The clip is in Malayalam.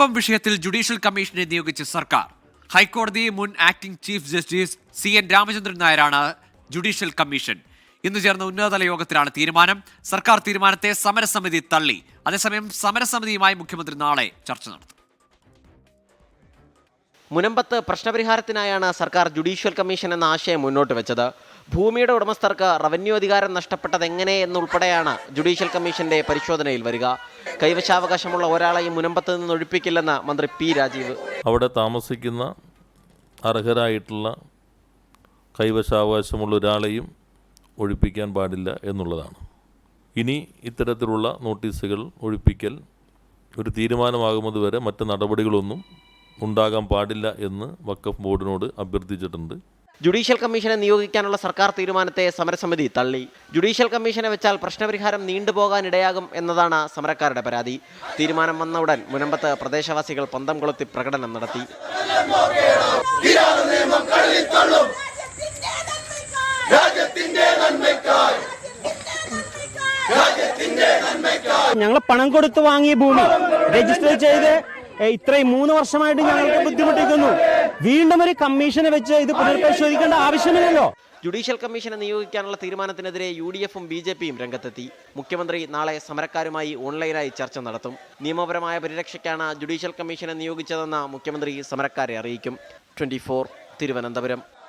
മുനമ്പം വിഷയത്തിൽ ജുഡീഷ്യൽ കമ്മീഷനെ നിയോഗിച്ച സർക്കാർ. ഹൈക്കോടതി മുൻ acting chief justice C N Ramachandran നായരാണ് ജുഡീഷ്യൽ കമ്മീഷൻ. ഇന്ന് ചേർന്ന ഉന്നതതല യോഗത്തിലാണ് തീരുമാനം. സർക്കാർ തീരുമാനത്തെ സമരസമിതി തള്ളി. അതേസമയം സമരസമിതിയുമായി മുഖ്യമന്ത്രി നാളെ ചർച്ച നടത്തും. മുനമ്പത്ത് പ്രശ്നപരിഹാരത്തിനായാണ് സർക്കാർ ജുഡീഷ്യൽ കമ്മീഷൻ എന്ന ആശയം മുന്നോട്ട് വെച്ചത്. ഭൂമിയുടെ ഉടമസ്ഥർക്ക് റവന്യൂ അധികാരം നഷ്ടപ്പെട്ടത് എങ്ങനെ എന്നുൾപ്പെടെയാണ് ജുഡീഷ്യൽ കമ്മീഷന്റെ പരിശോധനയിൽ വരിക. കൈവശാവകാശമുള്ള ഒരാളെയും മുനമ്പത്ത് നിന്ന് ഒഴിപ്പിക്കില്ലെന്ന് മന്ത്രി പി രാജീവ്. അവിടെ താമസിക്കുന്ന അർഹരായിട്ടുള്ള കൈവശാവകാശമുള്ള ഒരാളെയും ഒഴിപ്പിക്കാൻ പാടില്ല എന്നുള്ളതാണ്. ഇനി ഇത്തരത്തിലുള്ള നോട്ടീസുകൾ ഒഴിപ്പിക്കൽ ഒരു തീരുമാനമാകുന്നത് വരെ മറ്റ് നടപടികളൊന്നും ഉണ്ടാകാൻ പാടില്ല എന്ന് വക്കഫ് ബോർഡിനോട് അഭ്യർത്ഥിച്ചിട്ടുണ്ട്. ജുഡീഷ്യൽ കമ്മീഷനെ നിയോഗിക്കാനുള്ള സർക്കാർ തീരുമാനത്തെ സമരസമിതി തള്ളി. ജുഡീഷ്യൽ കമ്മീഷനെ വെച്ചാൽ പ്രശ്നപരിഹാരം നീണ്ടുപോകാൻ ഇടയാകും എന്നതാണ് സമരക്കാരുടെ പരാതി. തീരുമാനം വന്ന ഉടൻ മുനമ്പത്ത് പ്രദേശവാസികൾ പന്തം കൊളുത്തി പ്രകടനം നടത്തി. ഞങ്ങൾ പണം കൊടുത്ത് വാങ്ങിയ ഭൂമി രജിസ്റ്റർ ചെയ്ത് ഇത്രയും മൂന്ന് വർഷമായിട്ട് ഞങ്ങൾക്ക് ബുദ്ധിമുട്ടിക്കുന്നു. വീണ്ടും ഒരു കമ്മീഷനെ വെച്ച് ഇത് പുനർപരിശോധിക്കേണ്ട ആവശ്യമില്ലല്ലോ. ജുഡീഷ്യൽ കമ്മീഷനെ നിയോഗിക്കാനുള്ള തീരുമാനത്തിനെതിരെ യു ഡി എഫും ബി ജെ പിയും രംഗത്തെത്തി. മുഖ്യമന്ത്രി നാളെ സമരക്കാരുമായി ഓൺലൈനായി ചർച്ച നടത്തും. നിയമപരമായ പരിരക്ഷയ്ക്കാണ് ജുഡീഷ്യൽ കമ്മീഷനെ നിയോഗിച്ചതെന്ന് മുഖ്യമന്ത്രി സമരക്കാരെ അറിയിക്കും. ട്വന്റി തിരുവനന്തപുരം.